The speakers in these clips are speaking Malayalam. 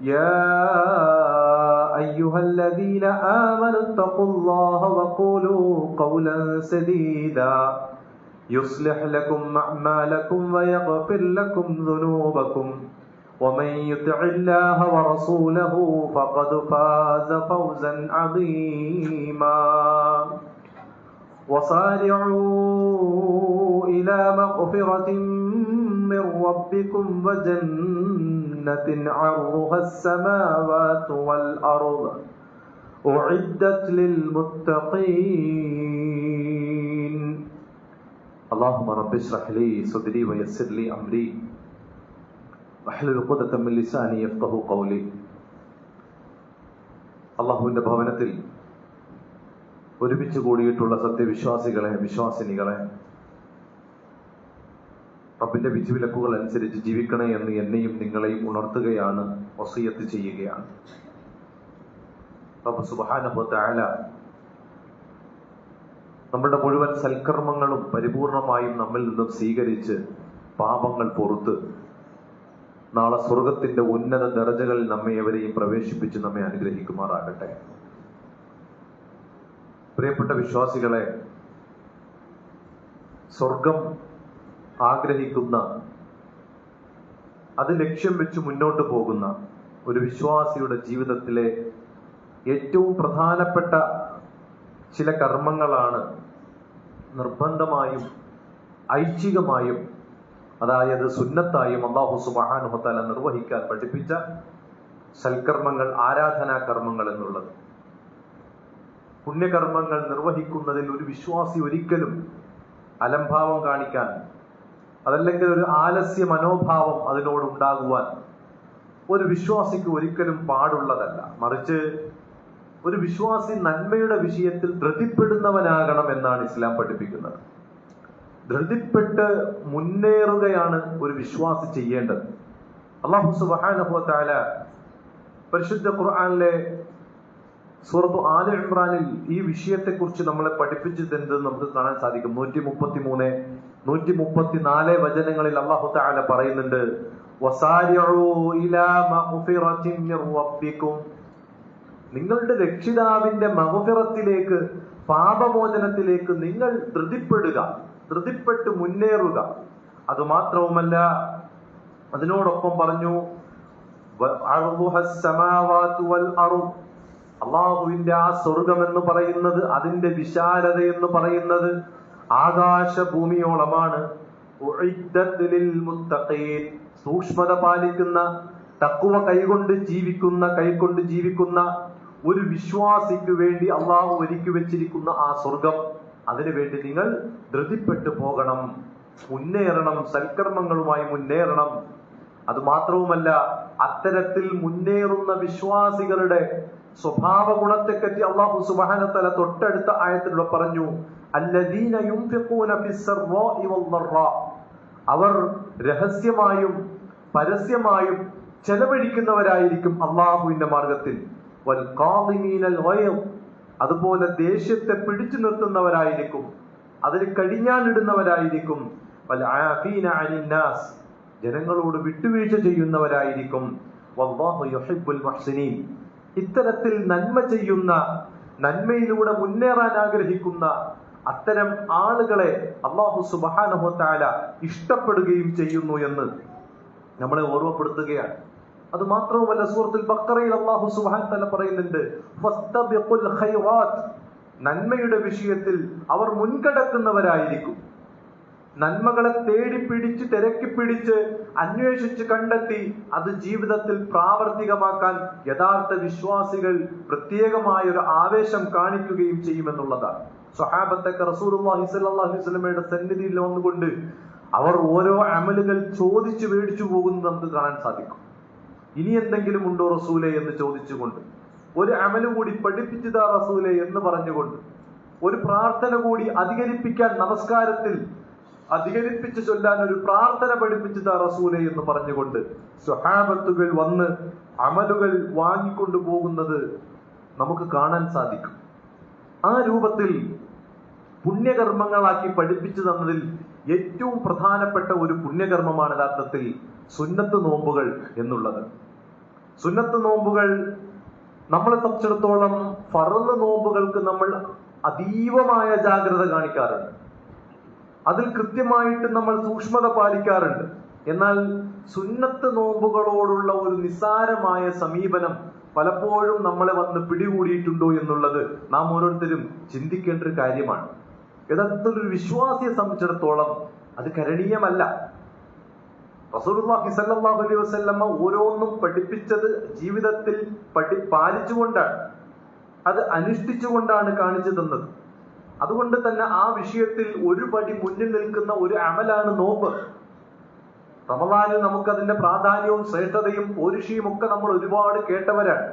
يا أيها الذين آمنوا اتقوا الله وقولوا قولا سديدا. يصلح لكم أعمالكم ويغفر لكم ذنوبكم. ومن يطع الله ورسوله فقد فاز فوزا عظيما. وصارعوا إلى مغفرة من ربكم وجنة عرضها السماوات والأرض أعدت للمتقين اللهم رب اشرح لي صدري ويسر لي أمري واحلل عقدة من لساني يفقه قولي അള്ളാഹുവിന്റെ ഭവനത്തിൽ ഒരുമിച്ച് കൂടിയിട്ടുള്ള സത്യവിശ്വാസികളെ വിശ്വാസിനികളെ റബ്ബിന്റെ വിധിവിലക്കുകൾ അനുസരിച്ച് ജീവിക്കണേ എന്ന് എന്നെയും നിങ്ങളെയും ഉണർത്തുകയാണ് വസീയത്ത് ചെയ്യുകയാണ്. റബ്ബ് സുബാനുഭവത്തായ നമ്മുടെ മുഴുവൻ സൽക്കർമ്മങ്ങളും പരിപൂർണമായും നമ്മിൽ നിന്നും സ്വീകരിച്ച് പാപങ്ങൾ പൊറുത്ത് നാളെ സ്വർഗത്തിന്റെ ഉന്നത ദർജകളിൽ നമ്മെ എവരെയും പ്രവേശിപ്പിച്ച് നമ്മെ അനുഗ്രഹിക്കുമാറാകട്ടെ. പ്രിയപ്പെട്ട വിശ്വാസികളെ സ്വർഗം ആഗ്രഹിക്കുന്ന അത് ലക്ഷ്യം വെച്ച് മുന്നോട്ട് പോകുന്ന ഒരു വിശ്വാസിയുടെ ജീവിതത്തിലെ ഏറ്റവും പ്രധാനപ്പെട്ട ചില കർമ്മങ്ങളാണ് നിർബന്ധമായും ഐച്ഛികമായും അതായത് സുന്നത്തായും അള്ളാഹു സുബാനുഹത്താല നിർവഹിക്കാൻ പഠിപ്പിച്ച സൽക്കർമ്മങ്ങൾ ആരാധനാ കർമ്മങ്ങൾ എന്നുള്ളത്. പുണ്യകർമ്മങ്ങൾ നിർവഹിക്കുന്നതിൽ ഒരു വിശ്വാസി ഒരിക്കലും അലംഭാവം കാണിക്കാൻ അതല്ലെങ്കിൽ ഒരു ആലസ്യ മനോഭാവം അതിനോട് ഉണ്ടാകുവാൻ ഒരു വിശ്വാസിക്ക് ഒരിക്കലും പാടുള്ളതല്ല. മറിച്ച് ഒരു വിശ്വാസി നന്മയുടെ വിഷയത്തിൽ ധൃതിപ്പെടുന്നവനാകണം എന്നാണ് ഇസ്ലാം പഠിപ്പിക്കുന്നത്. ധൃതിപ്പെട്ട് മുന്നേറുകയാണ് ഒരു വിശ്വാസി ചെയ്യേണ്ടത്. അള്ളാഹു സുബാനുഭവത്താല പരിശുദ്ധ ഖുർആാനിലെ സൂറത്തു ആല ഇമ്രാനിൽ ഈ വിഷയത്തെക്കുറിച്ച് നമ്മളെ പഠിപ്പിച്ചതെന്ത് നമുക്ക് കാണാൻ സാധിക്കും. നൂറ്റി മുപ്പത്തി മൂന്ന് നൂറ്റി മുപ്പത്തി നാല് വചനങ്ങളിൽ അള്ളാഹു താല പറയുന്നുണ്ട് നിങ്ങളുടെ രക്ഷിതാവിന്റെ മഹുഫിറത്തിലേക്ക് പാപമോചനത്തിലേക്ക് നിങ്ങൾ ധൃതിപ്പെടുക ധൃതിപ്പെട്ട് മുന്നേറുക. അതുമാത്രവുമല്ല അതിനോടൊപ്പം പറഞ്ഞു അള്ളാഹുവിന്റെ ആ സ്വർഗം എന്ന് പറയുന്നത് അതിന്റെ വിശാലത എന്ന് പറയുന്നത് ആകാശ ഭൂമിയോളമാണ് ഉഇദ്ദത്ത് ലിൽ മുത്തഖീൻ. സൂക്ഷ്മത പാലിക്കുന്ന തക്കുവ കൈകൊണ്ട് ജീവിക്കുന്ന കൈകൊണ്ട് ജീവിക്കുന്ന ഒരു വിശ്വാസിക്ക് വേണ്ടി അള്ളാഹു ഒരുക്കി വെച്ചിരിക്കുന്ന ആ സ്വർഗം. അതിനു വേണ്ടി നിങ്ങൾ ധൃതിപ്പെട്ടു പോകണം. മുന്നേറണം. സൽക്കർമ്മങ്ങളുമായി മുന്നേറണം. അത് മാത്രവുമല്ല അത്തരത്തിൽ മുന്നേറുന്ന വിശ്വാസികളുടെ സ്വഭാവ ഗുണത്തെപ്പറ്റി അള്ളാഹു സുബാനത്തല തൊട്ടടുത്ത ആയത്തിലൂടെ പറഞ്ഞു. അവർ രഹസ്യമായും പരസ്യമായും ചെലവഴിക്കുന്നവരായിരിക്കും അള്ളാഹുവിന്റെ മാർഗത്തിൽ. അതുപോലെ ദേഷ്യത്തെ പിടിച്ചു നിർത്തുന്നവരായിരിക്കും അതിൽ കടിഞ്ഞാണിടുന്നവരായിരിക്കും ജനങ്ങളോട് വിട്ടുവീഴ്ച ചെയ്യുന്നവരായിരിക്കും. ഇത്തരത്തിൽ നന്മ ചെയ്യുന്ന നന്മയിലൂടെ മുന്നേറാൻ ആഗ്രഹിക്കുന്ന അത്തരം ആളുകളെ അള്ളാഹു സുബ്ഹാനഹു തആല ഇഷ്ടപ്പെടുകയും ചെയ്യുന്നു എന്ന് നമ്മളെ ഓർമ്മപ്പെടുത്തുകയാണ്. അത് മാത്രവുമല്ല സൂറത്തുൽ ബക്കറയിൽ അള്ളാഹു സുബാൻ തല പറയുന്നുണ്ട് നന്മയുടെ വിഷയത്തിൽ അവർ മുൻകടക്കുന്നവരായിരിക്കും. നന്മകളെ തേടി പിടിച്ച് തിരക്കി പിടിച്ച് അന്വേഷിച്ച് കണ്ടെത്തി അത് ജീവിതത്തിൽ പ്രാവർത്തികമാക്കാൻ യഥാർത്ഥ വിശ്വാസികൾ പ്രത്യേകമായ ഒരു ആവേശം കാണിക്കുകയും ചെയ്യുമെന്നുള്ളതാണ്. അലൈഹി വസല്ലമയുടെ സന്നിധിയിൽ വന്നുകൊണ്ട് അവർ ഓരോ അമലുകൾ ചോദിച്ചു മേടിച്ചു പോകുന്നത് നമുക്ക് കാണാൻ സാധിക്കും. ഇനി എന്തെങ്കിലും ഉണ്ടോ റസൂലെ എന്ന് ചോദിച്ചുകൊണ്ട്. ഒരു അമൽ കൂടി പഠിപ്പിച്ചതാ റസൂലെ എന്ന് പറഞ്ഞുകൊണ്ട്. ഒരു പ്രാർത്ഥന കൂടി അധികരിപ്പിക്കാൻ നമസ്കാരത്തിൽ അധികരിപ്പിച്ച് ചൊല്ലാൻ ഒരു പ്രാർത്ഥന പഠിപ്പിച്ചതാ റസൂലെ എന്ന് പറഞ്ഞുകൊണ്ട് സ്വഹാബത്തുകൾ വന്ന് അമലുകൾ വാങ്ങിക്കൊണ്ടു പോകുന്നത് നമുക്ക് കാണാൻ സാധിക്കും. ആ രൂപത്തിൽ പുണ്യകർമ്മങ്ങളാക്കി പഠിപ്പിച്ചു തന്നതിൽ ഏറ്റവും പ്രധാനപ്പെട്ട ഒരു പുണ്യകർമ്മമാണ് യഥാർത്ഥത്തിൽ സുന്നത്ത് നോമ്പുകൾ എന്നുള്ളത്. സുന്നത്ത് നോമ്പുകൾ നമ്മളെ സംബന്ധിച്ചിടത്തോളം ഫറന്ന് നോമ്പുകൾക്ക് നമ്മൾ അതീവമായ ജാഗ്രത കാണിക്കാറുണ്ട്. അതിൽ കൃത്യമായിട്ട് നമ്മൾ സൂക്ഷ്മത പാലിക്കാറുണ്ട്. എന്നാൽ സുന്നത്ത് നോമ്പുകളോടുള്ള ഒരു നിസ്സാരമായ സമീപനം പലപ്പോഴും നമ്മളെ വന്ന് പിടികൂടിയിട്ടുണ്ടോ എന്നുള്ളത് നാം ഓരോരുത്തരും ചിന്തിക്കേണ്ട ഒരു കാര്യമാണ്. യഥാർത്ഥത്തിൽ ഒരു വിശ്വാസിയെ സംബന്ധിച്ചിടത്തോളം അത് കരണീയമല്ല. റസൂലുള്ളാഹി സല്ലാഹു അലൈഹി വസല്ലമ ഓരോന്നും പഠിപ്പിച്ചത് ജീവിതത്തിൽ പഠി പാലിച്ചുകൊണ്ടാണ്. അത് അനുഷ്ഠിച്ചുകൊണ്ടാണ് കാണിച്ചു തന്നത്. അതുകൊണ്ട് തന്നെ ആ വിഷയത്തിൽ ഒരു പടി മുന്നിൽ നിൽക്കുന്ന ഒരു അമലാണ് നോമ്പ്. റമദാനിൽ നമുക്ക് അതിന്റെ പ്രാധാന്യവും ശ്രേഷ്ഠതയും പോരുഷിയും ഒക്കെ നമ്മൾ ഒരുപാട് കേട്ടവരാണ്.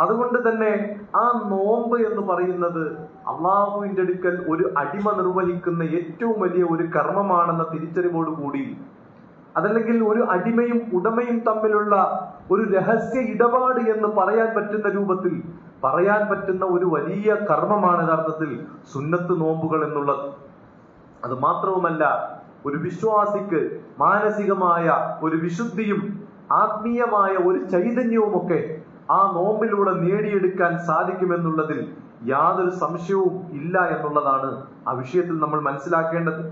അതുകൊണ്ട് തന്നെ ആ നോമ്പ് എന്ന് പറയുന്നത് അള്ളാഹുവിന്റെ അടുക്കൽ ഒരു അടിമ നിർവഹിക്കുന്ന ഏറ്റവും വലിയ ഒരു കർമ്മമാണെന്ന തിരിച്ചറിവോട് കൂടി. അതല്ലെങ്കിൽ ഒരു അടിമയും ഉടമയും തമ്മിലുള്ള ഒരു രഹസ്യ ഇടപാട് എന്ന് പറയാൻ പറ്റുന്ന രൂപത്തിൽ പറയാൻ പറ്റുന്ന ഒരു വലിയ കർമ്മമാണ് യഥാർത്ഥത്തിൽ സുന്നത്ത് നോമ്പുകൾ എന്നുള്ളത്. അത് മാത്രവുമല്ല ഒരു വിശ്വാസിക്ക് മാനസികമായ ഒരു വിശുദ്ധിയും ആത്മീയമായ ഒരു ചൈതന്യവുമൊക്കെ ആ നോമ്പിലൂടെ നേടിയെടുക്കാൻ സാധിക്കുമെന്നുള്ളതിൽ യാതൊരു സംശയവും ഇല്ല എന്നുള്ളതാണ് ആ വിഷയത്തിൽ നമ്മൾ മനസ്സിലാക്കേണ്ടത്.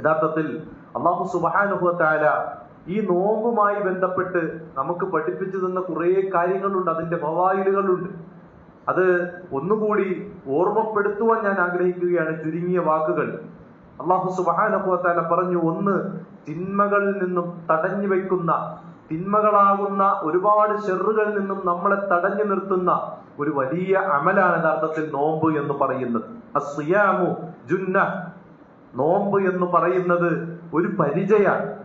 യഥാർത്ഥത്തിൽ അള്ളാഹു സുബാനുഭവത്തായ ഈ നോമ്പുമായി ബന്ധപ്പെട്ട് നമുക്ക് പഠിപ്പിച്ചു തന്ന കുറേ കാര്യങ്ങളുണ്ട് അതിന്റെ ഫവായിലുകളുണ്ട്. അത് ഒന്നുകൂടി ഓർമ്മപ്പെടുത്തുവാൻ ഞാൻ ആഗ്രഹിക്കുകയാണ്. ചുരുങ്ങിയ വാക്കുകൾ. അള്ളാഹു സുബാനുഭവത്താല പറഞ്ഞു ഒന്ന് തിന്മകളിൽ നിന്നും തടഞ്ഞു വെക്കുന്ന തിന്മകളാകുന്ന ഒരുപാട് ഷെറുകളിൽ നിന്നും നമ്മളെ തടഞ്ഞു നിർത്തുന്ന ഒരു വലിയ അമലാണ് യഥാർത്ഥത്തിൽ നോമ്പ് എന്ന് പറയുന്നത്. അസ്യാമു ജുന്ന നോമ്പ് എന്ന് പറയുന്നത് ഒരു പരിചയാണ്.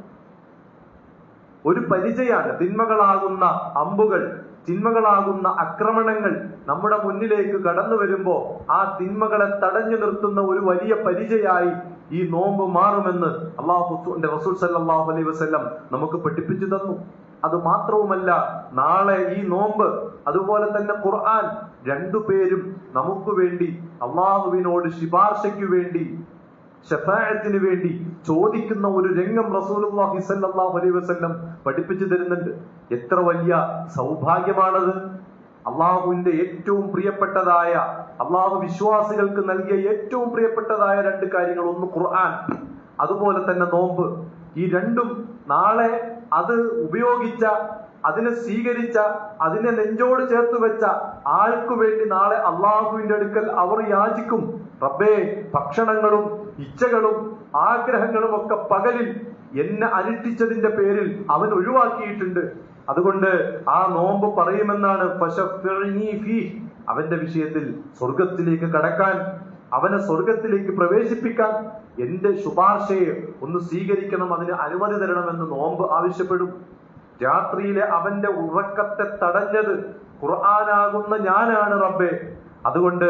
ഒരു പരിചയാണ്. തിന്മകളാകുന്ന അമ്പുകൾ തിന്മകളാകുന്ന ആക്രമണങ്ങൾ നമ്മുടെ മുന്നിലേക്ക് കടന്നു വരുമ്പോൾ ആ തിന്മകളെ തടഞ്ഞു നിർത്തുന്ന ഒരു വലിയ പരിചയായി ഈ നോമ്പ് മാറുമെന്ന് അള്ളാഹുന്റെ റസൂൽ സല്ലാഹു അലൈ വസ്ല്ലം നമുക്ക് പഠിപ്പിച്ചു തന്നു. അത് മാത്രവുമല്ല നാളെ ഈ നോമ്പ് അതുപോലെ തന്നെ ഖുർആൻ രണ്ടുപേരും നമുക്ക് വേണ്ടി അള്ളാഹുവിനോട് ശിപാർശയ്ക്കു വേണ്ടി ഷഫായത്തിന് വേണ്ടി ചോദിക്കുന്ന ഒരു രംഗം റസൂലുള്ളാഹി സല്ലല്ലാഹു അലൈഹി വസല്ലം പഠിപ്പിച്ചു തരുന്നുണ്ട്. എത്ര വലിയ സൗഭാഗ്യമാണത്. അള്ളാഹുവിന്റെ ഏറ്റവും പ്രിയപ്പെട്ടതായ അള്ളാഹു വിശ്വാസികൾക്ക് നൽകിയ ഏറ്റവും പ്രിയപ്പെട്ടതായ രണ്ട് കാര്യങ്ങൾ. ഒന്ന് ഖുർആൻ അതുപോലെ തന്നെ നോമ്പ്. ഈ രണ്ടും നാളെ അത് ഉപയോഗിച്ച അതിനെ സ്വീകരിച്ച അതിനെ നെഞ്ചോട് ചേർത്ത് വെച്ച ആൾക്കു വേണ്ടി നാളെ അള്ളാഹുവിന്റെ അടുക്കൽ അവർ യാചിക്കും. റബ്ബേ ഭക്ഷണങ്ങളും ഇച്ഛകളും ആഗ്രഹങ്ങളും ഒക്കെ പകലിൽ എന്നെ അനുഷ്ഠിച്ചതിന്റെ പേരിൽ അവൻ ഒഴിവാക്കിയിട്ടുണ്ട്. അതുകൊണ്ട് ആ നോമ്പ് പറയുമെന്നാണ്. അവന്റെ വിഷയത്തിൽ സ്വർഗത്തിലേക്ക് കടക്കാൻ അവനെ സ്വർഗത്തിലേക്ക് പ്രവേശിപ്പിക്കാൻ എന്റെ ശുപാർശയെ ഒന്ന് സ്വീകരിക്കണം അതിന് അനുമതി തരണമെന്ന് നോമ്പ് ആവശ്യപ്പെടും. രാത്രിയിലെ അവന്റെ ഉറക്കത്തെ തടഞ്ഞത് ഖുർആനാകുന്ന ഞാനാണ് റബ്ബെ. അതുകൊണ്ട്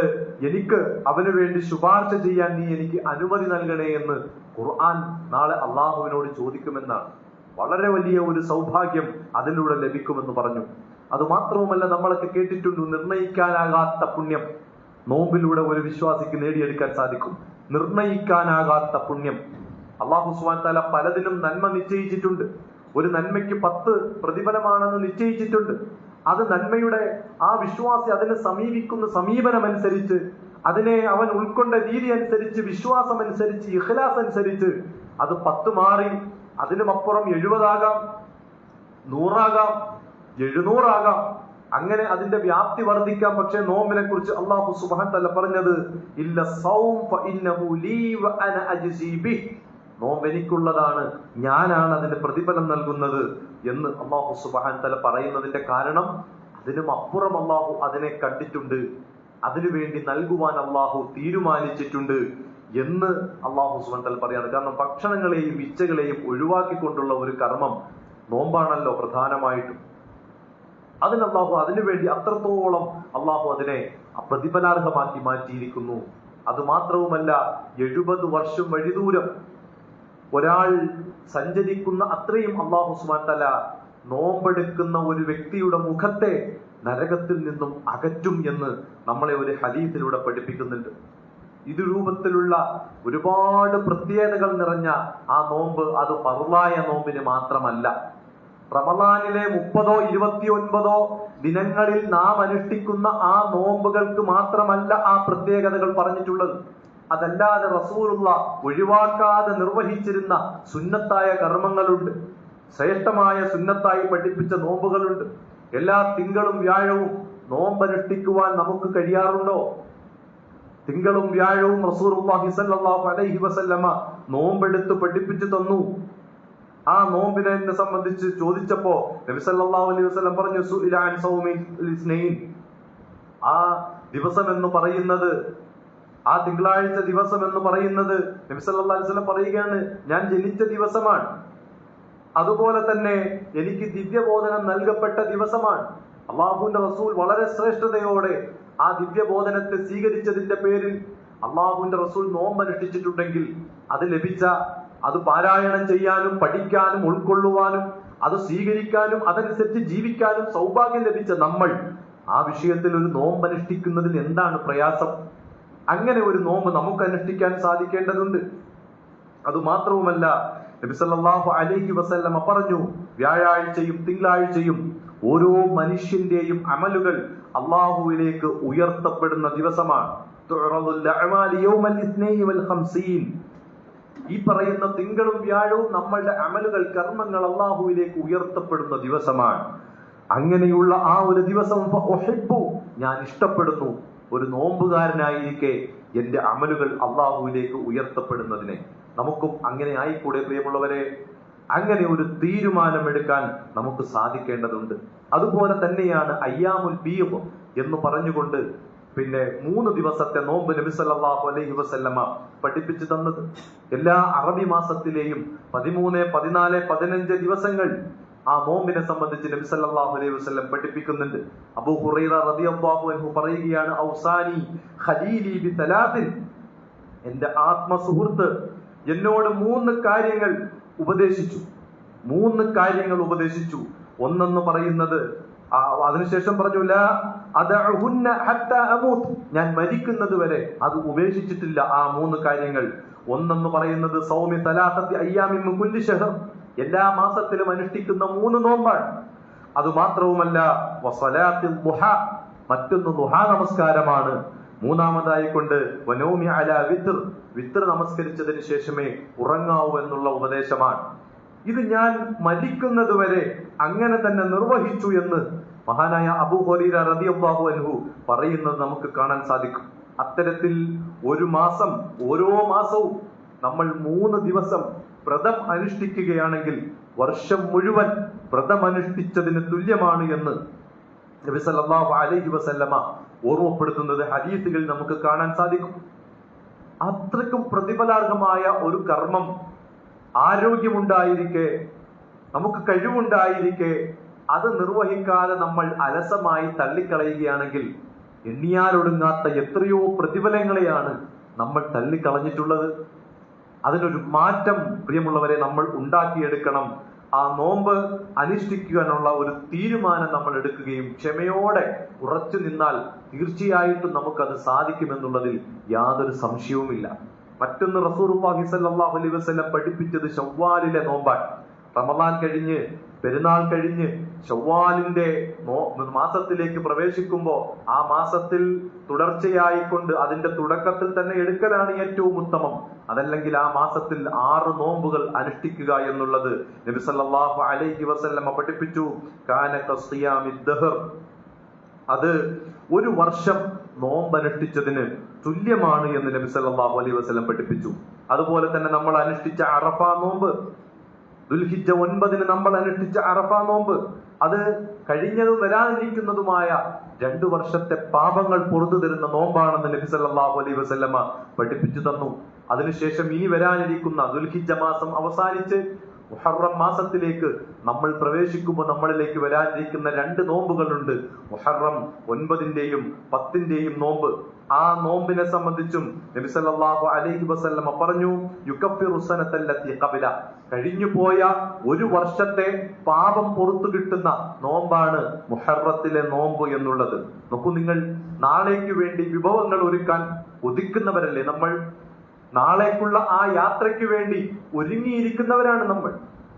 എനിക്ക് അവന് വേണ്ടി ശുപാർശ ചെയ്യാൻ നീ എനിക്ക് അനുമതി നൽകണേ എന്ന് ഖുർആൻ നാളെ അള്ളാഹുവിനോട് ചോദിക്കുമെന്നാണ്. വളരെ വലിയ ഒരു സൗഭാഗ്യം അതിലൂടെ ലഭിക്കുമെന്ന് പറഞ്ഞു. അത് മാത്രവുമല്ല നമ്മളൊക്കെ കേട്ടിട്ടുണ്ട് നിർണയിക്കാനാകാത്ത പുണ്യം. നോമ്പിലൂടെ ഒരു വിശ്വാസിക്ക് നേടിയെടുക്കാൻ സാധിക്കും. നിർണയിക്കാനാകാത്ത പുണ്യം. അള്ളാഹു സുബാൻ താല പലതിനും നന്മ നിശ്ചയിച്ചിട്ടുണ്ട്. ഒരു നന്മയ്ക്ക് പത്ത് പ്രതിഫലമാണെന്ന് നിശ്ചയിച്ചിട്ടുണ്ട്. അത് നന്മയുടെ ആ വിശ്വാസി അതിനെ സമീപിക്കുന്ന സമീപനമനുസരിച്ച് അതിനെ അവൻ ഉൾക്കൊണ്ട രീതി അനുസരിച്ച് വിശ്വാസം അനുസരിച്ച് ഇഖ്ലാസ് അനുസരിച്ച് അത് പത്ത് മാറി അതിനുമപ്പുറം എഴുപതാകാം നൂറാകാം എഴുന്നൂറാകാം. അങ്ങനെ അതിന്റെ വ്യാപ്തി വർദ്ധിക്കാം. പക്ഷെ നോമ്പിനെ കുറിച്ച് അള്ളാഹു സുബാൻ തല്ല പറഞ്ഞത് ഇല്ല സൗം ഫ ഇന്നഹു ലീ വ അന അജ്സി ബിഹ്. നോമ്പ് എനിക്കുള്ളതാണ് ഞാനാണ് അതിന്റെ പ്രതിഫലം നൽകുന്നത് എന്ന് അള്ളാഹു സുബാൻ തല പറയുന്നതിന്റെ കാരണം അതിനും അപ്പുറം അള്ളാഹു അതിനെ കണ്ടിട്ടുണ്ട്. അതിനുവേണ്ടി നൽകുവാൻ അള്ളാഹു തീരുമാനിച്ചിട്ടുണ്ട് എന്ന് അള്ളാഹു സുബാൻ തല പറയാണ്. കാരണം ഭക്ഷണങ്ങളെയും ഇച്ഛകളെയും ഒഴിവാക്കിക്കൊണ്ടുള്ള ഒരു കർമ്മം നോമ്പാണല്ലോ പ്രധാനമായിട്ടും. അതിന് അള്ളാഹു അതിനുവേണ്ടി അത്രത്തോളം അള്ളാഹു അതിനെ പ്രതിഫലാർഹമാക്കി മാറ്റിയിരിക്കുന്നു. അത് മാത്രവുമല്ല എഴുപത് വർഷം വഴിദൂരം ഒരാൾ സഞ്ചരിക്കുന്ന അത്രയും അള്ളാഹു സുബാൻ തല നോമ്പെടുക്കുന്ന ഒരു വ്യക്തിയുടെ മുഖത്തെ നരകത്തിൽ നിന്നും അകറ്റും എന്ന് നമ്മളെ ഒരു ഹദീസിലൂടെ പഠിപ്പിക്കുന്നുണ്ട്. ഇത് രൂപത്തിലുള്ള ഒരുപാട് പ്രത്യേകതകൾ നിറഞ്ഞ ആ നോമ്പ് അത് ഫർലായ നോമ്പിന് മാത്രമല്ല. റമദാനിലെ മുപ്പതോ ഇരുപത്തിയൊൻപതോ ദിനങ്ങളിൽ നാം അനുഷ്ഠിക്കുന്ന ആ നോമ്പുകൾക്ക് മാത്രമല്ല ആ പ്രത്യേകതകൾ പറഞ്ഞിട്ടുള്ളത്. അതല്ലാതെ റസൂലുള്ള ഒഴിവാക്കാതെ നിർവഹിച്ചിരുന്ന സുന്നത്തായ കർമ്മങ്ങളുണ്ട്. ശ്രേഷ്ഠമായ സുന്നത്തായി പഠിപ്പിച്ച നോമ്പുകളുണ്ട്. എല്ലാ തിങ്കളും വ്യാഴവും നോമ്പനുഷ്ഠിക്കുവാൻ നമുക്ക് കഴിയാറുണ്ടോ? തിങ്കളും വ്യാഴവും റസൂലുള്ളാഹി സ്വല്ലല്ലാഹു അലൈഹി വസല്ലമ നോമ്പെടുത്ത് പഠിപ്പിച്ചു തന്നു. ആ നോമ്പിനെ സംബന്ധിച്ച് ചോദിച്ചപ്പോ നബി അലൈഹി വസല്ലം പറഞ്ഞു ആ ദിവസം എന്ന് പറയുന്നത് ആ തിങ്കളാഴ്ച ദിവസം എന്ന് പറയുന്നത് നബി സല്ലല്ലാഹു അലൈഹി വസല്ലം പറയുകയാണ് ഞാൻ ജനിച്ച ദിവസമാണ്. അതുപോലെ തന്നെ എനിക്ക് ദിവ്യബോധനം നൽകപ്പെട്ട ദിവസമാണ്. അള്ളാഹുവിന്റെ റസൂൽ വളരെ ശ്രേഷ്ഠതയോടെ ആ ദിവ്യബോധനത്തെ സ്വീകരിച്ചതിന്റെ പേരിൽ അള്ളാഹുവിന്റെ റസൂൽ നോമ്പനുഷ്ഠിച്ചിട്ടുണ്ടെങ്കിൽ അത് ലഭിച്ച അത് പാരായണം ചെയ്യാനും പഠിക്കാനും ഉൾക്കൊള്ളുവാനും അത് സ്വീകരിക്കാനും അതനുസരിച്ച് ജീവിക്കാനും സൗഭാഗ്യം ലഭിച്ച നമ്മൾ ആ വിഷയത്തിൽ ഒരു നോമ്പനുഷ്ഠിക്കുന്നതിൽ എന്താണ് പ്രയാസം? അങ്ങനെ ഒരു നോമ്പ് നമുക്ക് അനുഷ്ഠിക്കാൻ സാധിക്കേണ്ടതുണ്ട്. അത് മാത്രവുമല്ല നബിസല്ലാഹു അലൈഹി വസല്ലമ പറഞ്ഞു വ്യാഴാഴ്ചയും തിങ്കളാഴ്ചയും ഓരോ മനുഷ്യന്റെയും അമലുകൾ അള്ളാഹുവിലേക്ക് ഉയർത്തപ്പെടുന്ന ദിവസമാണ്. ഈ പറയുന്ന തിങ്കളും വ്യാഴവും നമ്മളുടെ അമലുകൾ കർമ്മങ്ങൾ അള്ളാഹുവിലേക്ക് ഉയർത്തപ്പെടുന്ന ദിവസമാണ്. അങ്ങനെയുള്ള ആ ഒരു ദിവസം ഞാൻ ഇഷ്ടപ്പെടുന്നു. ഒരു നോമ്പുകാരനായിരിക്കെ എന്റെ അമലുകൾ അള്ളാഹുവിലേക്ക് ഉയർത്തപ്പെടുന്നതിനെ. നമുക്കും അങ്ങനെ ആയിക്കൂടെ പ്രിയമുള്ളവരെ? അങ്ങനെ ഒരു തീരുമാനമെടുക്കാൻ നമുക്ക് സാധിക്കേണ്ടതുണ്ട്. അതുപോലെ തന്നെയാണ് അയ്യാമുൽ ബീബ് എന്ന് പറഞ്ഞുകൊണ്ട് പിന്നെ മൂന്ന് ദിവസത്തെ നോമ്പ് നബി സല്ലല്ലാഹു അലൈഹി വസല്ലമ പഠിപ്പിച്ചു തന്നത്. എല്ലാ അറബി മാസത്തിലെയും പതിമൂന്ന് പതിനാല് പതിനഞ്ച് ദിവസങ്ങൾ ആ നോമ്പിനെ സംബന്ധിച്ച് നബി സല്ലല്ലാഹു അലൈഹി വസല്ലം പഠിപ്പിക്കുന്നുണ്ട്. അബൂ ഹുറൈറ റളിയല്ലാഹു അൻഹു പറയുകയാണ് ഔസാനി ഖലീലി ബി തലാത്തിൻ എന്റെ ആത്മസുഹൃത്ത് എന്നോട് മൂന്ന് കാര്യങ്ങൾ ഉപദേശിച്ചു. മൂന്ന് കാര്യങ്ങൾ ഉപദേശിച്ചു. ഒന്നെന്ന് പറയുന്നത് അതിനുശേഷം പറഞ്ഞു. ഞാൻ മരിക്കുന്നത് വരെ അത് ഉപേക്ഷിച്ചിട്ടില്ല ആ മൂന്ന് കാര്യങ്ങൾ. ഒന്നെന്ന് പറയുന്നത് സൗമി തലാഖത്തി അയ്യാമിൻ മിൻ കുല്ലി ഷഹർ എല്ലാ മാസത്തിലും അനുഷ്ഠിക്കുന്ന മൂന്ന് നോമ്പാണ് അത് മാത്രവുമല്ല വസലാത്തിൽ ദുഹ മറ്റൊന്ന് ദുഹാ നമസ്കാരമാണ്. മൂന്നാമതായി കൊണ്ട് വനോമി അല വിത്ർ വിത്ര നമസ്കരിച്ചതിന് ശേഷമേ ഉറങ്ങാവൂ എന്നുള്ള ഉപദേശമാണ്. ഇത് ഞാൻ മരിക്കുന്നതുവരെ അങ്ങനെ തന്നെ നിർവഹിച്ചു എന്ന് മഹാനായ അബു ഹൊറീര അബ്ബാഹു അൻഹു പറയുന്നത് നമുക്ക് കാണാൻ സാധിക്കും. അത്തരത്തിൽ ഒരു മാസം ഓരോ മാസവും നമ്മൾ മൂന്ന് ദിവസം വ്രതം അനുഷ്ഠിക്കുകയാണെങ്കിൽ വർഷം മുഴുവൻ വ്രതം അനുഷ്ഠിച്ചതിന് തുല്യമാണ് എന്ന് നബി സല്ലല്ലാഹു അലൈഹി വസല്ലമ ഓർമ്മപ്പെടുത്തുന്നത് ഹദീസുകളിൽ നമുക്ക് കാണാൻ സാധിക്കും. അത്രക്കും പ്രതിഫലാർഹമായ ഒരു കർമ്മം ആരോഗ്യമുണ്ടായിരിക്കെ നമുക്ക് കഴിവുണ്ടായിരിക്കെ അത് നിർവഹിക്കാതെ നമ്മൾ അലസമായി തള്ളിക്കളയുകയാണെങ്കിൽ എണ്ണിയാലൊടുങ്ങാത്ത എത്രയോ പ്രതിഫലങ്ങളെയാണ് നമ്മൾ തള്ളിക്കളഞ്ഞിട്ടുള്ളത്. അതിനൊരു മാറ്റം പ്രിയമുള്ളവരെ നമ്മൾ ഉണ്ടാക്കിയെടുക്കണം. ആ നോമ്പ് അനുഷ്ഠിക്കുവാനുള്ള ഒരു തീരുമാനം നമ്മൾ എടുക്കുകയും ക്ഷമയോടെ ഉറച്ചു നിന്നാൽ തീർച്ചയായിട്ടും നമുക്കത് സാധിക്കുമെന്നുള്ളതിൽ യാതൊരു സംശയവുമില്ല. മറ്റൊന്ന് റസൂർ അലൈഹി വസല്ലം പഠിപ്പിച്ചത് ഷവ്വാലിലെ നോമ്പാണ്. റമദാൻ കഴിഞ്ഞ് പെരുന്നാൾ കഴിഞ്ഞ് ഷവ്വാലിന്റെ നോ- മാസത്തിലേക്ക് പ്രവേശിക്കുമ്പോൾ ആ മാസത്തിൽ തുടർച്ചയായി കൊണ്ട് അതിന്റെ തുടക്കത്തിൽ തന്നെ എടുക്കലാണ് ഏറ്റവും ഉത്തമം. അതല്ലെങ്കിൽ ആ മാസത്തിൽ ആറ് നോമ്പുകൾ അനുഷ്ഠിക്കുക എന്നുള്ളത് നബി സല്ലല്ലാഹു അലൈഹി വസല്ലമ പഠിപ്പിച്ചു. കാന കസിയാമി അത് ഒരു വർഷം നോമ്പ് അനുഷ്ഠിച്ചതിന് തുല്യമാണ് എന്ന് നബി സല്ലല്ലാഹു അലൈഹി വസല്ലം പഠിപ്പിച്ചു. അതുപോലെ തന്നെ നമ്മൾ അനുഷ്ഠിച്ച അറഫ നോമ്പ് ദുൽഹിജ ഒൻപതിന് നമ്മൾ അനുഷ്ഠിച്ച അറഫ നോമ്പ്. അത് കഴിഞ്ഞതും വരാനിരിക്കുന്നതുമായ രണ്ടു വർഷത്തെ പാപങ്ങൾ പുറത്തു തരുന്ന നോമ്പാണെന്ന് നബി സല്ലാഹു അലൈ വസല്ലമ പഠിപ്പിച്ചു തന്നു. അതിനുശേഷം ഇനി വരാനിരിക്കുന്ന ദുൽഹിജ മാസം അവസാനിച്ച് മുഹറം മാസത്തിലേക്ക് നമ്മൾ പ്രവേശിക്കുമ്പോൾ നമ്മളിലേക്ക് വരാനിരിക്കുന്ന രണ്ട് നോമ്പുകളുണ്ട്. മുഹറം ഒൻപതിന്റെയും പത്തിന്റെയും നോമ്പ്. ആ നോമ്പിനെ സംബന്ധിച്ചും നബി സല്ലല്ലാഹു അലൈഹി വസല്ലമ പറഞ്ഞു യുക്കഫിറു സനത്തല്ലത്തി ഖബല. കഴിഞ്ഞു പോയ ഒരു വർഷത്തെ പാപം പുറത്തു കിട്ടുന്ന നോമ്പാണ് മുഹറത്തിലെ നോമ്പ് എന്നുള്ളത്. നോക്കൂ നിങ്ങൾ നാളേക്ക് വേണ്ടി വിഭവങ്ങൾ ഒരുക്കാൻ ഒതുക്കുന്നവരല്ലേ നമ്മൾ? നാളേക്കുള്ള ആ യാത്രയ്ക്ക് വേണ്ടി ഒരുങ്ങിയിരിക്കുന്നവരാണ് നമ്മൾ.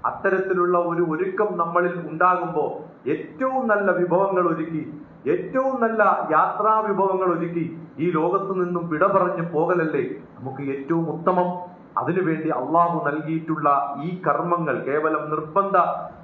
അത്തരത്തിലുള്ള ഒരു ഒരുക്കം നമ്മളിൽ ഉണ്ടാകുമ്പോൾ ഏറ്റവും നല്ല വിഭവങ്ങൾ ഒരുക്കി ഏറ്റവും നല്ല യാത്രാ വിഭവങ്ങൾ ഒരുക്കി ഈ ലോകത്തു നിന്നും വിട പറഞ്ഞു പോകലല്ലേ നമുക്ക് ഏറ്റവും ഉത്തമം? അതിനുവേണ്ടി അള്ളാഹു നൽകിയിട്ടുള്ള ഈ കർമ്മങ്ങൾ കേവലം നിർബന്ധ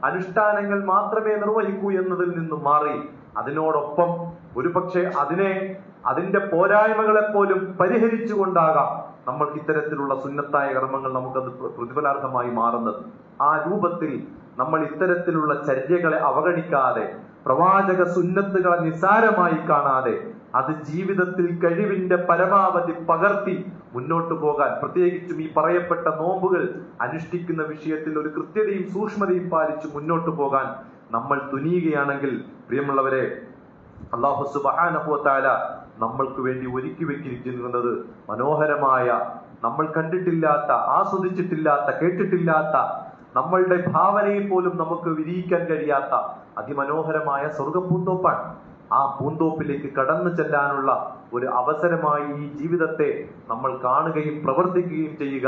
അനുഷ്ഠാനങ്ങൾ മാത്രമേ നിർവഹിക്കൂ എന്നതിൽ നിന്നും മാറി. അതിനോടൊപ്പം ഒരുപക്ഷെ അതിനെ അതിന്റെ പോരായ്മകളെപ്പോലും പരിഹരിച്ചുകൊണ്ടാകാം. നമ്മൾക്ക് ഇത്തരത്തിലുള്ള സുന്നത്തായ കർമ്മങ്ങൾ നമുക്കത് പ്ര- പ്രതിഫലാർഹമായി മാറുന്നത്. ആ രൂപത്തിൽ നമ്മൾ ഇത്തരത്തിലുള്ള ചര്യകളെ അവഗണിക്കാതെ പ്രവാചക സുന്നത്തുകളെ നിസാരമായി കാണാതെ അത് ജീവിതത്തിൽ കഴിവിന്റെ പരമാവധി പകർത്തി മുന്നോട്ടു പോകാൻ പ്രത്യേകിച്ചും ഈ പറയപ്പെട്ട നോമ്പുകൾ അനുഷ്ഠിക്കുന്ന വിഷയത്തിൽ ഒരു കൃത്യതയും സൂക്ഷ്മതയും പാലിച്ച് മുന്നോട്ടു പോകാൻ നമ്മൾ തുനിയുകയാണെങ്കിൽ പ്രിയമുള്ളവരെ അള്ളാഹു സുബാനഹുവത്താല നമ്മൾക്ക് വേണ്ടി ഒരുക്കി വെച്ചിരിക്കുന്നത് മനോഹരമായ നമ്മൾ കണ്ടിട്ടില്ലാത്ത ആസ്വദിച്ചിട്ടില്ലാത്ത കേട്ടിട്ടില്ലാത്ത നമ്മളുടെ ഭാവനയിൽ പോലും നമുക്ക് വിരിയിക്കാൻ കഴിയാത്ത അതിമനോഹരമായ സ്വർഗപ്പൂന്തോപ്പാണ് ആ പൂന്തോപ്പിലേക്ക് കടന്നു ചെല്ലാനുള്ള ഒരു അവസരമായി ഈ ജീവിതത്തെ നമ്മൾ കാണുകയും പ്രവർത്തിക്കുകയും ചെയ്യുക.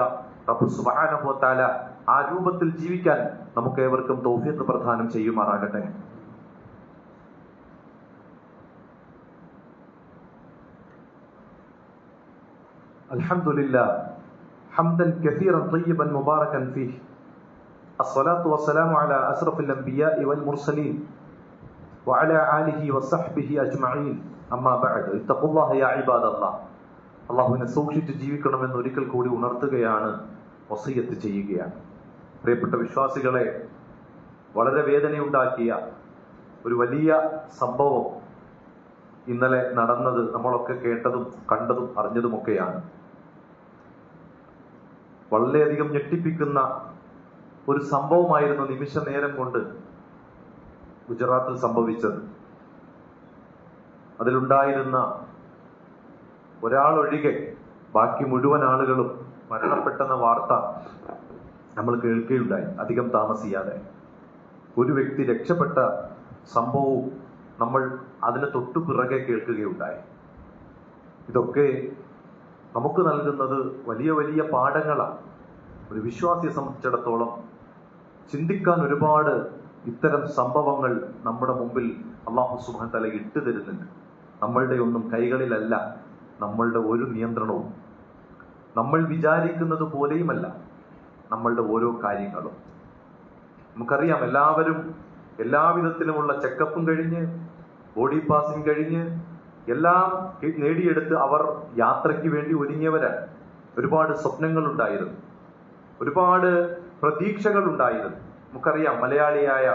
റബ്ബു സുബ്ഹാനഹുവതാല ആ രൂപത്തിൽ ജീവിക്കാൻ നമുക്ക് ഏവർക്കും തൗഫീഖ് പ്രദാനം ചെയ്യുമാറാകട്ടെ. الحمد لله حمدا كثيرا طيبا مباركا فيه الصلاة والسلام على أشرف الأنبياء والمرسلين وعلى آله وصحبه أجمعين أما بعد اتقوا الله يا عباد الله അള്ളാഹുവിനെ സൂക്ഷിച്ച് ജീവിക്കണമെന്ന് ഒരിക്കൽ കൂടി ഉണർത്തുകയാണ് വസീയത്ത് ചെയ്യുകയാണ് പ്രിയപ്പെട്ട വിശ്വാസികളെ വളരെ വേദനയുണ്ടാക്കിയ ഒരു വലിയ സംഭവം ഇന്നലെ നടന്നത് നമ്മളൊക്കെ കേട്ടതും കണ്ടതും അറിഞ്ഞതുമൊക്കെയാണ്. വളരെയധികം ഞെട്ടിപ്പിക്കുന്ന ഒരു സംഭവമായിരുന്നു നിമിഷ നേരം കൊണ്ട് ഗുജറാത്തിൽ സംഭവിച്ചത്. അതിലുണ്ടായിരുന്ന ഒരാളൊഴികെ ബാക്കി മുഴുവൻ ആളുകളും മരണപ്പെട്ടെന്ന വാർത്ത നമ്മൾ കേൾക്കുകയുണ്ടായി. അധികം താമസിയാതെ. ഒരു വ്യക്തി രക്ഷപ്പെട്ട സംഭവവും നമ്മൾ അതിന് തൊട്ടു പിറകെ കേൾക്കുകയുണ്ടായി. ഇതൊക്കെ നമുക്ക് നൽകുന്നത് വലിയ വലിയ പാഠങ്ങളാണ് ഒരു വിശ്വാസിയെ സംബന്ധിച്ചിടത്തോളം ചിന്തിക്കാൻ ഒരുപാട് ഇത്തരം സംഭവങ്ങൾ നമ്മുടെ മുമ്പിൽ അള്ളാഹു സുബാൻ തല ഇട്ടു തരുന്നുണ്ട്. നമ്മളുടെ ഒന്നും കൈകളിലല്ല നമ്മളുടെ ഒരു നിയന്ത്രണവും. നമ്മൾ വിചാരിക്കുന്നത് പോലെയുമല്ല നമ്മളുടെ ഓരോ കാര്യങ്ങളും. നമുക്കറിയാം എല്ലാവരും എല്ലാവിധത്തിലുമുള്ള ചെക്കപ്പും കഴിഞ്ഞ് ബോഡി പാസിംഗ് കഴിഞ്ഞ് എല്ലാം നേടിയെടുത്ത് അവർ യാത്രയ്ക്ക് വേണ്ടി ഒരുങ്ങിയവരാണ് ഒരുപാട് സ്വപ്നങ്ങൾ ഉണ്ടായിരുന്നു ഒരുപാട് പ്രതീക്ഷകൾ ഉണ്ടായിരുന്നു നമുക്കറിയാം മലയാളിയായ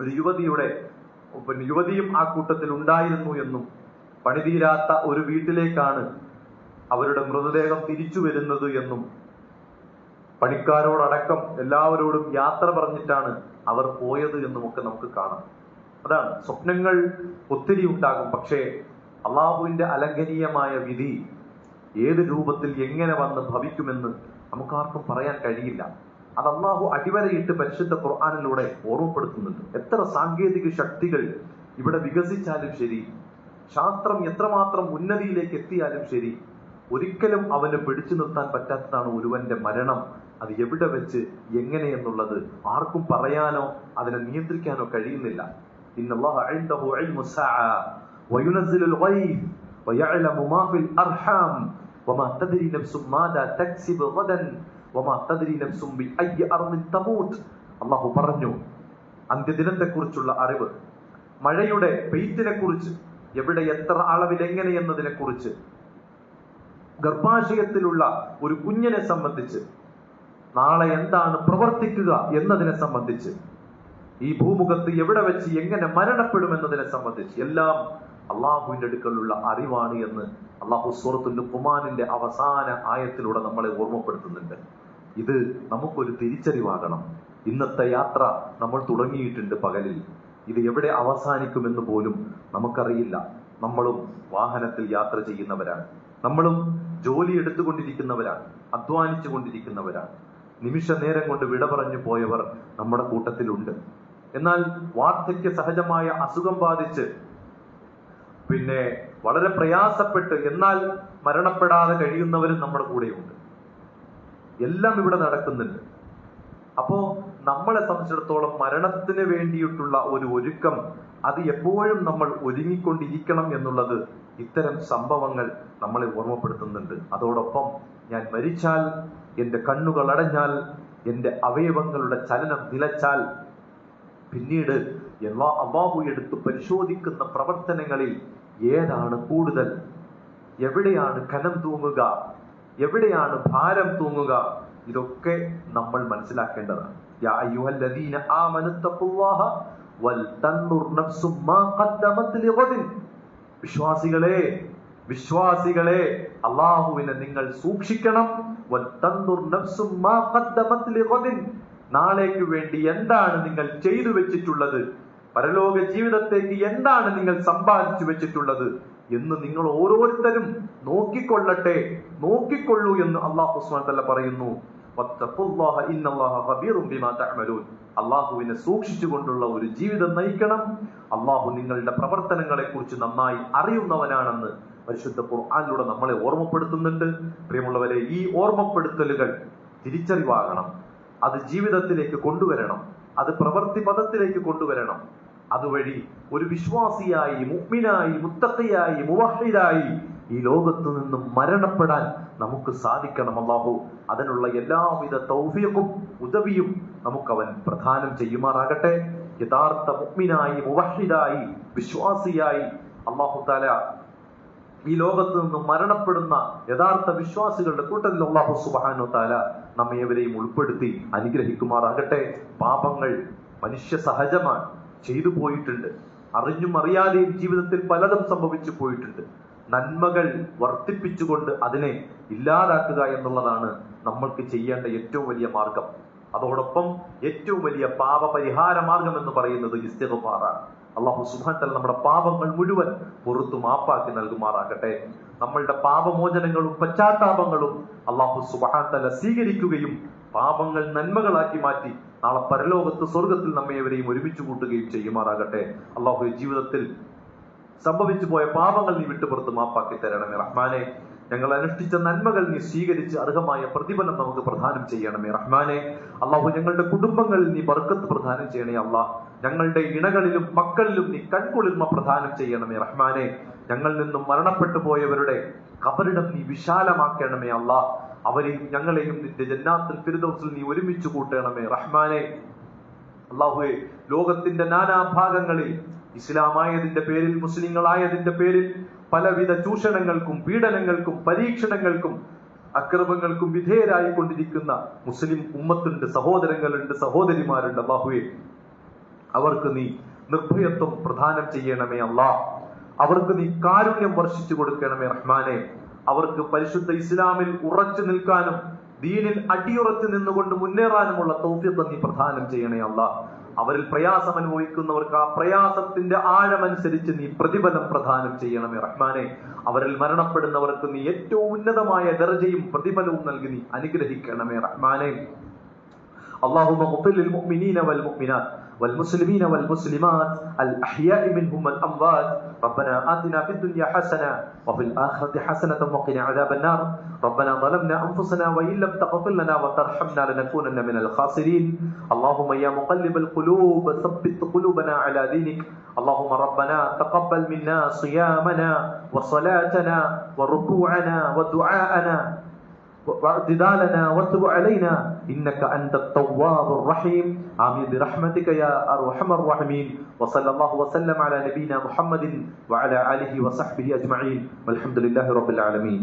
ഒരു യുവതിയുടെ പിന്നെ യുവതിയും ആ കൂട്ടത്തിൽ ഉണ്ടായിരുന്നു എന്നും പണിതീരാത്ത ഒരു വീട്ടിലേക്കാണ് അവരുടെ മൃതദേഹം തിരിച്ചു വരുന്നത് എന്നും പണിക്കാരോടടക്കം എല്ലാവരോടും യാത്ര പറഞ്ഞിട്ടാണ് അവർ പോയത് എന്നുമൊക്കെ നമുക്ക് കാണാം. അതാണ് സ്വപ്നങ്ങൾ ഒത്തിരി ഉണ്ടാകും പക്ഷേ അള്ളാഹുവിന്റെ അലംഘനീയമായ വിധി ഏത് രൂപത്തിൽ എങ്ങനെ വന്ന് ഭവിക്കുമെന്ന് നമുക്കാർക്കും പറയാൻ കഴിയില്ല. അത് അള്ളാഹു അടിവരയിട്ട് പരിശുദ്ധ ഖുർആാനിലൂടെ ഓർമ്മപ്പെടുത്തുന്നുണ്ട്. എത്ര സാങ്കേതിക ശക്തികൾ ഇവിടെ വികസിച്ചാലും ശരി ശാസ്ത്രം എത്രമാത്രം ഉന്നതിയിലേക്ക് എത്തിയാലും ശരി ഒരിക്കലും അവന് പിടിച്ചു നിർത്താൻ പറ്റാത്തതാണ് ഒരുവന്റെ മരണം. അത് എവിടെ വെച്ച് എങ്ങനെയെന്നുള്ളത് ആർക്കും പറയാനോ അതിനെ നിയന്ത്രിക്കാനോ കഴിയുന്നില്ല. إن الله عنده علم الساعة وينزل الغيث ويعلم ما في الأرحام وما تدري نفس ماذا تكسب غدا وما تدري نفس بأي أرض تموت അള്ളാഹു പറഞ്ഞു അന്ത്യദിനത്തെക്കുറിച്ചുള്ള അറിവ് മഴയുടെ പെയ്ത്തിനെ കുറിച്ച് എവിടെ എത്ര അളവിൽ എങ്ങനെ എന്നതിനെ കുറിച്ച് ഗർഭാശയത്തിലുള്ള ഒരു കുഞ്ഞിനെ സംബന്ധിച്ച് നാളെ എന്താണ് പ്രവർത്തിക്കുക എന്നതിനെ സംബന്ധിച്ച് ഈ ഭൂമുഖത്ത് എവിടെ വെച്ച് എങ്ങനെ മരണപ്പെടുമെന്നതിനെ സംബന്ധിച്ച് എല്ലാം അള്ളാഹുവിന്റെ അടുക്കലുള്ള അറിവാണ് എന്ന് അള്ളാഹു സൂറത്തുൽ കുമാനിന്റെ അവസാന ആയത്തിലൂടെ നമ്മളെ ഓർമ്മപ്പെടുത്തുന്നുണ്ട്. ഇത് നമുക്കൊരു തിരിച്ചറിവാകണം. ഇന്നത്തെ യാത്ര നമ്മൾ തുടങ്ങിയിട്ടുണ്ട് പകലിൽ. ഇത് എവിടെ അവസാനിക്കുമെന്ന് പോലും നമുക്കറിയില്ല. നമ്മളും വാഹനത്തിൽ യാത്ര ചെയ്യുന്നവരാണ്. നമ്മളും ജോലി എടുത്തുകൊണ്ടിരിക്കുന്നവരാണ്. അധ്വാനിച്ചു കൊണ്ടിരിക്കുന്നവരാണ് നിമിഷ നേരം കൊണ്ട് വിട പറഞ്ഞു പോയവർ നമ്മുടെ കൂട്ടത്തിലുണ്ട്. എന്നാൽ വാർദ്ധക്യ സഹജമായ അസുഖം ബാധിച്ച് പിന്നെ വളരെ പ്രയാസപ്പെട്ട് എന്നാൽ മരണപ്പെടാതെ കഴിയുന്നവരും നമ്മുടെ കൂടെയുണ്ട്. എല്ലാം ഇവിടെ നടക്കുന്നുണ്ട്. അപ്പോ നമ്മളെ സംബന്ധിച്ചിടത്തോളം മരണത്തിന് വേണ്ടിയിട്ടുള്ള ഒരു ഒരുക്കം അത് എപ്പോഴും നമ്മൾ ഒരുങ്ങിക്കൊണ്ടിരിക്കണം എന്നുള്ളത് ഇത്തരം സംഭവങ്ങൾ നമ്മളെ ഓർമ്മപ്പെടുത്തുന്നുണ്ട്. അതോടൊപ്പം ഞാൻ മരിച്ചാൽ എന്റെ കണ്ണുകൾ അടഞ്ഞാൽ എന്റെ അവയവങ്ങളുടെ ചലനം നിലച്ചാൽ പിന്നീട് എല്ലാ അള്ളാഹു എടുത്ത് പരിശോധിക്കുന്ന പ്രവർത്തനങ്ങളിൽ ഏതാണ് കൂടുതൽ? എവിടെയാണ് കനം തൂങ്ങുക? എവിടെയാണ് ഭാരം തൂങ്ങുക? ഇതൊക്കെ നമ്മൾ മനസ്സിലാക്കേണ്ടതാണ്. വിശ്വാസികളെ വിശ്വാസികളെ അള്ളാഹുവിനെ നിങ്ങൾ സൂക്ഷിക്കണം. നാളേക്ക് വേണ്ടി എന്താണ് നിങ്ങൾ ചെയ്തു വെച്ചിട്ടുള്ളത്? പരലോക ജീവിതത്തേക്ക് എന്താണ് നിങ്ങൾ സമ്പാദിച്ചു വെച്ചിട്ടുള്ളത്? എന്ന് നിങ്ങൾ ഓരോരുത്തരും നോക്കിക്കൊള്ളട്ടെ നോക്കിക്കൊള്ളൂ എന്ന് അള്ളാഹു തല്ല പറയുന്നു. അള്ളാഹുവിനെ സൂക്ഷിച്ചുകൊണ്ടുള്ള ഒരു ജീവിതം നയിക്കണം. അള്ളാഹു നിങ്ങളുടെ പ്രവർത്തനങ്ങളെ കുറിച്ച് നന്നായി അറിയുന്നവനാണെന്ന് പരിശുദ്ധ ഖുർആാനിലൂടെ നമ്മളെ ഓർമ്മപ്പെടുത്തുന്നുണ്ട്. പ്രിയമുള്ളവരെ ഈ ഓർമ്മപ്പെടുത്തലുകൾ തിരിച്ചറിവാകണം. അത് ജീവിതത്തിലേക്ക് കൊണ്ടുവരണം. അത് പ്രവൃത്തി പദത്തിലേക്ക് കൊണ്ടുവരണം. അതുവഴി ഒരു വിശ്വാസിയായി മുഗ്മിനായി മുത്തക്കയായി മുവഹിദായി ഈ ലോകത്ത് നിന്നും മരണപ്പെടാൻ നമുക്ക് സാധിക്കണം അള്ളാഹു അതിനുള്ള എല്ലാവിധ തൗഫിയക്കും ഉദവിയും നമുക്കവൻ പ്രധാനം ചെയ്യുമാറാകട്ടെ. യഥാർത്ഥ മുഗ്മിനായി മുവഹിദായി വിശ്വാസിയായി അള്ളാഹു താല ഈ ലോകത്ത് നിന്നും മരണപ്പെടുന്ന യഥാർത്ഥ വിശ്വാസികളുടെ കൂട്ടത്തിൽ അള്ളാഹു സുബാനോ താല നമ്മെ എവരെയും ഉൾപ്പെടുത്തി അനുഗ്രഹിക്കുമാറാകട്ടെ. പാപങ്ങൾ മനുഷ്യ സഹജമാണ്. ചെയ്തു പോയിട്ടുണ്ട്. അറിഞ്ഞും അറിയാതെയും ജീവിതത്തിൽ പലതും സംഭവിച്ചു പോയിട്ടുണ്ട്. നന്മകൾ വർദ്ധിപ്പിച്ചുകൊണ്ട് അതിനെ ഇല്ലാതാക്കുക എന്നുള്ളതാണ് നമ്മൾക്ക് ചെയ്യേണ്ട ഏറ്റവും വലിയ മാർഗം. അതോടൊപ്പം ഏറ്റവും വലിയ പാപ പരിഹാര മാർഗം എന്ന് പറയുന്നത് ഇസ്തിഗ്ഫാറാണ് അള്ളാഹു സുബാൻ നമ്മുടെ പാപങ്ങൾ മുഴുവൻ പുറത്തു മാപ്പാക്കി നൽകുമാറാകട്ടെ. നമ്മളുടെ പാപമോചനങ്ങളും പശ്ചാത്താപങ്ങളും അള്ളാഹു സുബാൻ തല സ്വീകരിക്കുകയും പാപങ്ങൾ നന്മകളാക്കി മാറ്റി നാളെ പരലോകത്ത് സ്വർഗത്തിൽ നമ്മെ ഇവരെയും ഒരുമിച്ച് കൂട്ടുകയും ചെയ്യുമാറാകട്ടെ. അള്ളാഹു ജീവിതത്തിൽ സംഭവിച്ചു പോയ പാപങ്ങൾ നീ വിട്ടുപുറത്ത് മാപ്പാക്കി തരണമേ റഹ്മാനെ. ഞങ്ങൾ അനുഷ്ഠിച്ച നന്മകൾ നീ സ്വീകരിച്ച് അർഹമായ പ്രതിഫലം നമുക്ക് പ്രദാനം ചെയ്യണമേ റഹ്മാനെ. അള്ളാഹു ഞങ്ങളുടെ കുടുംബങ്ങളിൽ നീ ബർക്കത്ത് പ്രദാനം ചെയ്യണേ അള്ളാഹ് ഞങ്ങളുടെ ഇണകളിലും മക്കളിലും നീ കൺകുളിർമ പ്രദാനം ചെയ്യണമേ റഹ്മാനെ. ഞങ്ങളിൽ നിന്നും മരണപ്പെട്ടു പോയവരുടെ കബറിടം നീ വിശാലമാക്കണമേ അള്ളാഹ് അവരെയും ഞങ്ങളെയും നിന്റെ ജന്നാത്തിൽ ഫിർദൗസിൽ നീ ഒരുമിച്ച് കൂട്ടണമേ റഹ്മാനെ. അള്ളാഹുവെ ലോകത്തിന്റെ നാനാഭാഗങ്ങളിൽ ഇസ്ലാമായതിന്റെ പേരിൽ മുസ്ലിങ്ങളായതിന്റെ പേരിൽ പലവിധ ചൂഷണങ്ങൾക്കും പീഡനങ്ങൾക്കും പരീക്ഷണങ്ങൾക്കും അക്രമങ്ങൾക്കും വിധേയരായി കൊണ്ടിരിക്കുന്ന മുസ്ലിം ഉമ്മത്തുണ്ട് സഹോദരങ്ങളുണ്ട് സഹോദരിമാരുണ്ട്. അള്ളാഹുവെ അവർക്ക് നീ നിർഭയത്വം പ്രദാനം ചെയ്യണമേ അല്ല അവർക്ക് നീ കാരുണ്യം വർഷിച്ചു കൊടുക്കണമേ റഹ്മാനെ. അവർക്ക് പരിശുദ്ധ ഇസ്ലാമിൽ ഉറച്ചു നിൽക്കാനും ദീനിൽ അടിയുറച്ചു നിന്നുകൊണ്ട് മുന്നേറാനുമുള്ള തൗഫീഖ് നീ പ്രധാനം ചെയ്യണേ അല്ല. അവരിൽ പ്രയാസം അനുഭവിക്കുന്നവർക്ക് ആ പ്രയാസത്തിന്റെ ആഴമനുസരിച്ച് നീ പ്രതിഫലം പ്രധാനം ചെയ്യണമേ റഹ്മാനെ. അവരിൽ മരണപ്പെടുന്നവർക്ക് നീ ഏറ്റവും ഉന്നതമായ ദർജയും പ്രതിഫലവും നൽകി നീ അനുഗ്രഹിക്കണമേ റഹ്മാനെ. അള്ളാഹു والمسلمين والمسلمات الأحياء منهم والأموات. ربنا آتنا في الدنيا حسنة وفي الآخرة حسنة وقنا عذاب النار. ربنا ظلمنا أنفسنا وإن لم تغفر لنا وترحمنا لنكونن من الخاسرين. اللهم يا مقلب القلوب ثبت قلوبنا على دينك. اللهم ربنا تقبل منا صيامنا وصلاتنا وركوعنا ودعاءنا. واعتدالنا وتب علينا انك انت التواب الرحيم امين برحمتك يا ارحم الراحمين وصلى الله وسلم على نبينا محمد وعلى اله وصحبه اجمعين والحمد لله رب العالمين